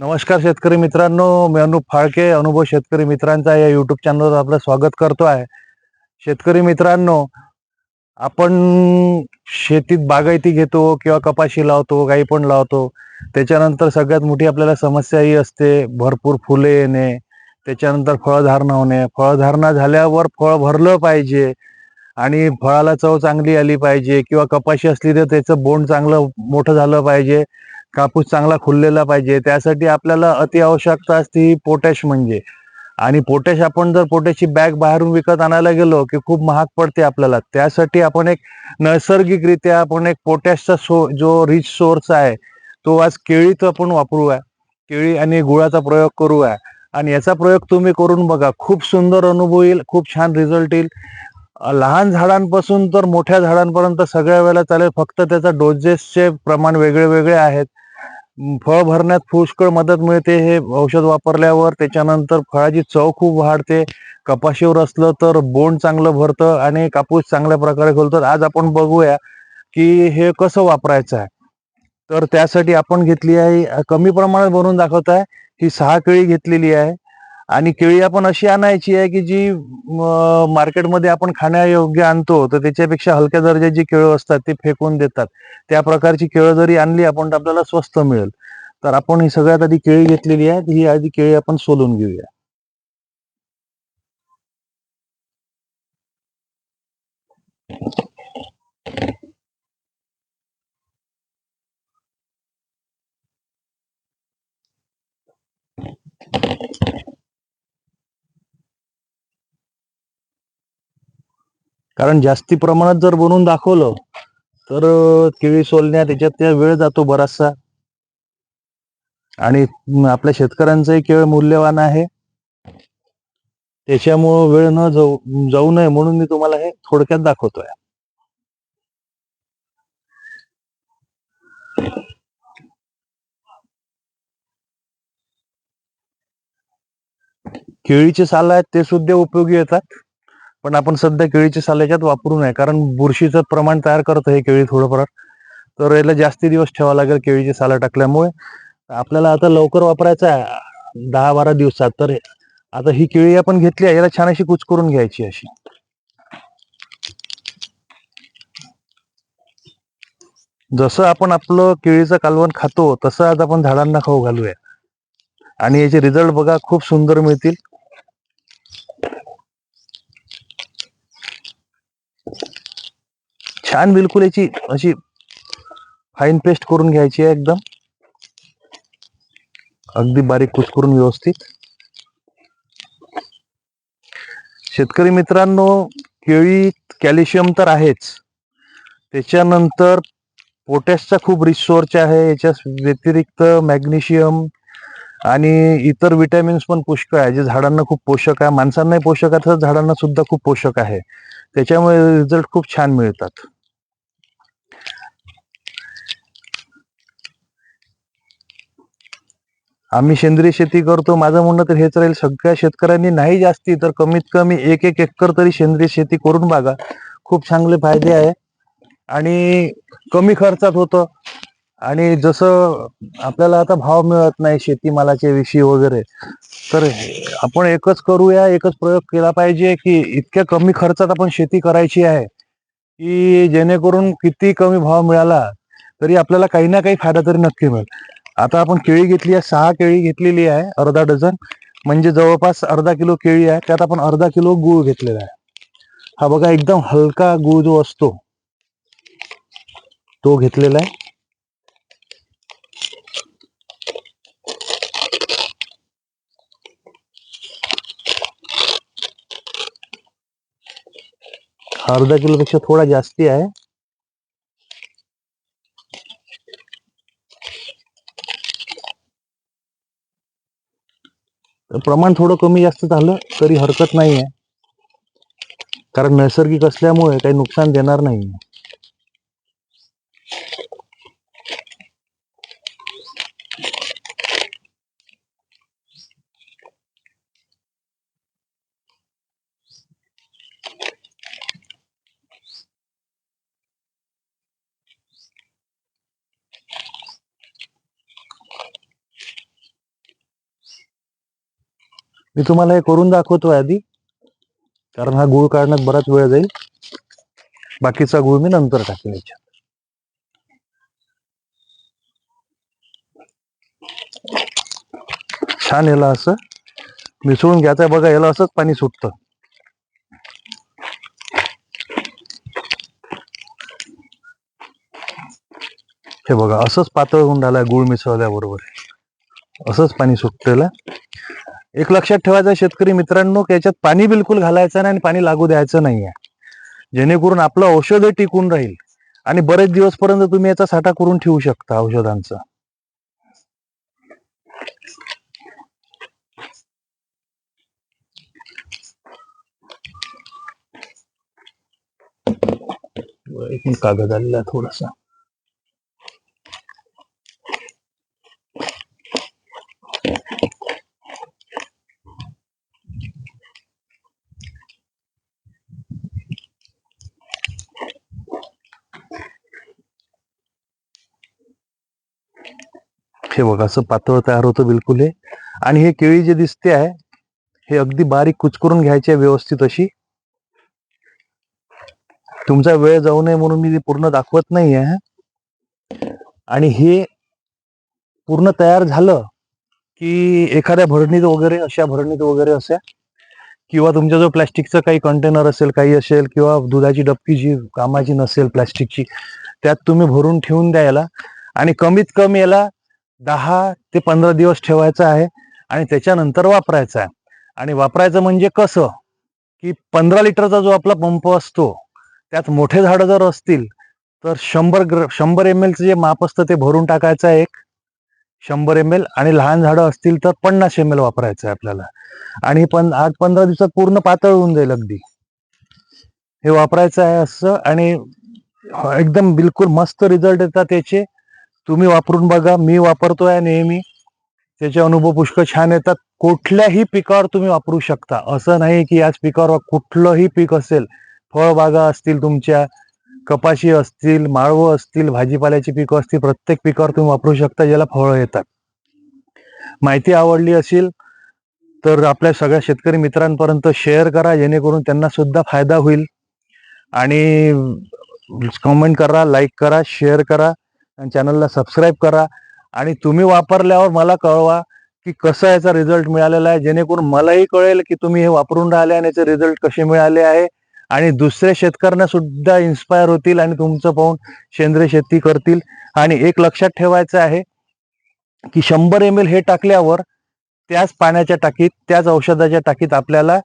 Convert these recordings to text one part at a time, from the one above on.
नमस्कार शेतकरी मित्रांनो मी अनुप फाळके अनुभव शेतकरी मित्रांचा या युट्यूब चॅनलवर आपलं स्वागत करतो आहे शेतकरी मित्रांनो आपण शेतीत बागायती घेतो किंवा कपाशी लावतो काही पण लावतो. त्याच्यानंतर सगळ्यात मोठी आपल्याला समस्या ही असते भरपूर फुले येणे त्याच्यानंतर फळधारणा होणे. फळधारणा झाल्यावर फळ भरलं पाहिजे आणि फळाला चव चांगली आली पाहिजे किंवा कपाशी असली तर त्याचं बोंड चांगलं मोठं झालं पाहिजे. कापूस चांगला खुललेला पाहिजे. त्यासाठी आपल्याला अति आवश्यकता असते ही पोटॅश म्हणजे. आणि पोटॅश आपण जर पोटॅशची बॅग बाहेरून विकत आणायला गेलो की खूप महाग पडते आपल्याला. त्यासाठी आपण एक नैसर्गिकरित्या आपण एक पोटॅशचा सो जो रिच सोर्स आहे तो आज केळीत आपण वापरूया. केळी आणि गुळाचा प्रयोग करूया. आणि याचा प्रयोग तुम्ही करून बघा. खूप सुंदर अनुभव येईल खूप छान रिझल्ट येईल. लहान झाडांपासून तर मोठ्या झाडांपर्यंत सगळ्या वेळेला चालेल. फक्त त्याचा डोजेसचे प्रमाण वेगळे वेगळे आहेत. फळ भरण्यात पुष्कळ मदत मिळते. हे औषध वापरल्यावर त्याच्यानंतर फळाची चव खूप वाढते. कपाशीवर असलं तर बोंड चांगलं भरतं आणि कापूस चांगल्या प्रकारे खोलतात. आज आपण बघूया की हे कसं वापरायचं आहे. तर त्यासाठी आपण घेतली आहे कमी प्रमाणात बनवून दाखवत आहे. ही सहा केळी घेतलेली आहे. आणि केळी आपण अशी आणायची आहे की जी मार्केटमध्ये आपण खाण्यायोग्य आणतो तर त्याच्यापेक्षा हलक्या दर्जाची केळं असतात ते फेकून देतात. त्या प्रकारची केळं जरी आणली आपण तर आपल्याला स्वस्त मिळेल. तर आपण ही सगळ्यात आधी केळी घेतलेली आहे ही आधी केळी आपण सोलून घेऊया. कारण जास्ती प्रमाणात जर बनवून दाखवलं तर केळी सोलण्यात त्याच्यात त्या वेळ जातो बराचसा. आणि आपल्या शेतकऱ्यांचंही केळ मूल्यवान आहे. त्याच्यामुळं वेळ न जाऊ जाऊ नये म्हणून मी तुम्हाला हे थोडक्यात दाखवतोय. केळीचे साल आहेत ते सुद्धा उपयोगी येतात. पण आपण सध्या केळीचे साल याच्यात वापरू नये कारण बुरशीचं प्रमाण तयार करतं हे केळी थोडंफार. तर याला जास्ती दिवस ठेवावं लागेल केळीची सालं टाकल्यामुळे. आपल्याला आता लवकर वापरायचं आहे दहा बारा दिवसात. तर आता ही केळी आपण घेतली आहे याला छान अशी कुच करून घ्यायची अशी. जसं आपण आपलं केळीचं कालवण खातो तसं आज आपण झाडांना खाऊ घालूया. आणि याचे रिझल्ट बघा खूप सुंदर मिळतील. छान बिलकुल याची अशी फाईन पेस्ट करून घ्यायची आहे एकदम. अगदी बारीक कुसकरून व्यवस्थित. शेतकरी मित्रांनो केळीत कॅल्शियम तर आहेच. त्याच्यानंतर पोटॅशचा खूप रिच सोर्स आहे याच्या व्यतिरिक्त मॅग्नेशियम आणि इतर विटॅमिन्स पण पुष्कळ आहे. जे झाडांना खूप पोषक आहे. माणसांनाही पोषक आहे तसंच झाडांना सुद्धा खूप पोषक आहे. त्याच्यामुळे रिझल्ट खूप छान मिळतात. आम्ही सेंद्रिय शेती करतो. माझं म्हणणं तर हेच राहील सगळ्या शेतकऱ्यांनी नाही जास्ती तर कमीत कमी एक एक एकर तरी सेंद्रिय शेती करून बघा. खूप चांगले फायदे आहे. आणि कमी खर्चात होतं. आणि जसं आपल्याला आता भाव मिळत नाही शेतीमालाच्या विषयी वगैरे तर आपण एकच करूया एकच प्रयोग केला पाहिजे की इतक्या कमी खर्चात आपण शेती करायची आहे की जेणेकरून किती कमी भाव मिळाला तरी आपल्याला काही ना काही फायदा तरी नक्की मिळेल. आता आपण केळी घेतली आहे सहा केळी घेतलेली आहे अर्धा डझन. म्हणजे जवळपास अर्धा किलो केळी आहे त्यात आपण अर्धा किलो गूळ घेतलेला आहे. हा बघा एकदम हलका गूळ जो असतो तो घेतलेला आहे. अर्धा किलोपेक्षा थोडा जास्ती आहे. प्रमाण थोडं कमी जास्त झालं तरी हरकत नाही आहे कारण नैसर्गिक असल्यामुळे काही नुकसान देणार नाही मी तुम्हाला हे करून दाखवतो आधी कारण हा गुळ काढण्यात बराच वेळ जाईल. बाकीचा गुळ मी नंतर टाकेन याच्यात. छान याला असं मिसळून घ्यायचं. बघा याला असंच पाणी सुटतं. हे बघा असंच पातळ होऊन राहिलाय गुळ मिसळल्याबरोबर. असंच पाणी सुटतेला. एक लक्षात ठेवायचं शेतकरी मित्रांनो की याच्यात पाणी बिलकुल घालायचं नाही आणि पाणी लागू द्यायचं नाहीये. जेणेकरून आपलं औषध टिकून राहील. आणि बरेच दिवस पर्यंत तुम्ही याचा साठा करून ठेवू शकता औषधांचा. एक कागद आलेला थोडासा. हे बघा असं पातळ तयार होतं बिलकुल हे. आणि हे केळी जे दिसते आहे हे अगदी बारीक कुचकरून घ्यायची आहे व्यवस्थित अशी. तुमचा वेळ जाऊ नये म्हणून मी पूर्ण दाखवत नाही आहे आणि हे पूर्ण तयार झालं की एखाद्या भरणीत वगैरे अशा भरणीत वगैरे अशा किंवा तुमच्या जो प्लॅस्टिकचं काही कंटेनर असेल काही असेल किंवा दुधाची डबकी जी कामाची नसेल प्लॅस्टिकची त्यात तुम्ही भरून ठेवून द्या याला. आणि कमीत कमी याला दहा ते पंधरा दिवस ठेवायचं आहे आणि त्याच्यानंतर वापरायचं आहे. आणि वापरायचं म्हणजे कसं? की पंधरा लिटरचा जो आपला पंप असतो त्यात मोठे झाडं जर असतील तर शंभर ग्र शंभर एम एलचं जे माप असतं ते भरून टाकायचं आहे एक. शंभर एम एल आणि लहान झाडं असतील तर पन्नास एम एल वापरायचं आहे आपल्याला. आणि पण आठ पंधरा दिवसात पूर्ण पातळ होऊन जाईल अगदी. हे वापरायचं आहे असं आणि एकदम बिलकुल मस्त रिझल्ट येतात त्याचे तुम्ही वापरून बघा मी वापरतोय नेहमी. त्याचे अनुभव पुष्कळ छान येतात. कुठल्याही पिकावर तुम्ही वापरू शकता. असं नाही की याच पिकावर कुठलंही पीक असेल फळबागा असतील तुमच्या कपाशी असतील माळवं असतील भाजीपाल्याची पिकं असतील प्रत्येक पिकावर तुम्ही वापरू शकता ज्याला फळं येतात. माहिती आवडली असेल तर आपल्या सगळ्या शेतकरी मित्रांपर्यंत शेअर करा जेणेकरून त्यांना सुद्धा फायदा होईल. आणि कमेंट करा लाईक करा शेअर करा. चॅनलला सबस्क्राईब करा. आणि तुम्ही वापरल्यावर मला कळवा की कसं याचा रिझल्ट मिळालेला आहे. जेणेकरून मलाही कळेल की तुम्ही हे वापरून राहिले आणि याचे रिझल्ट कसे मिळाले आहे. आणि दुसऱ्या शेतकऱ्यांना सुद्धा इन्स्पायर होतील आणि तुमचं पाहून सेंद्रिय शेती करतील. आणि एक लक्षात ठेवायचं आहे की शंभर एम एल हे टाकल्यावर त्याच पाण्याच्या टाकीत त्याच औषधाच्या टाकीत आपल्याला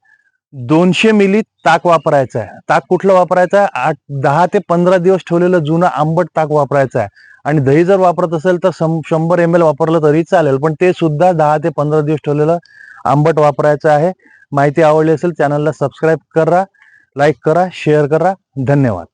दोनशे मिली ताक वापरायचं आहे. ताक कुठलं वापरायचं आहे? आठ दहा ते पंधरा दिवस ठेवलेलं जुनं आंबट ताक वापरायचं आहे. आणि दही जर वापरत असेल तर शंभर एम एल वापरलं तरी चालेल पण ते सुद्धा दहा ते पंधरा दिवस ठेवलेलं आंबट वापरायचं आहे. माहिती आवडली असेल चॅनलला सबस्क्राईब करा लाईक करा शेअर करा. धन्यवाद.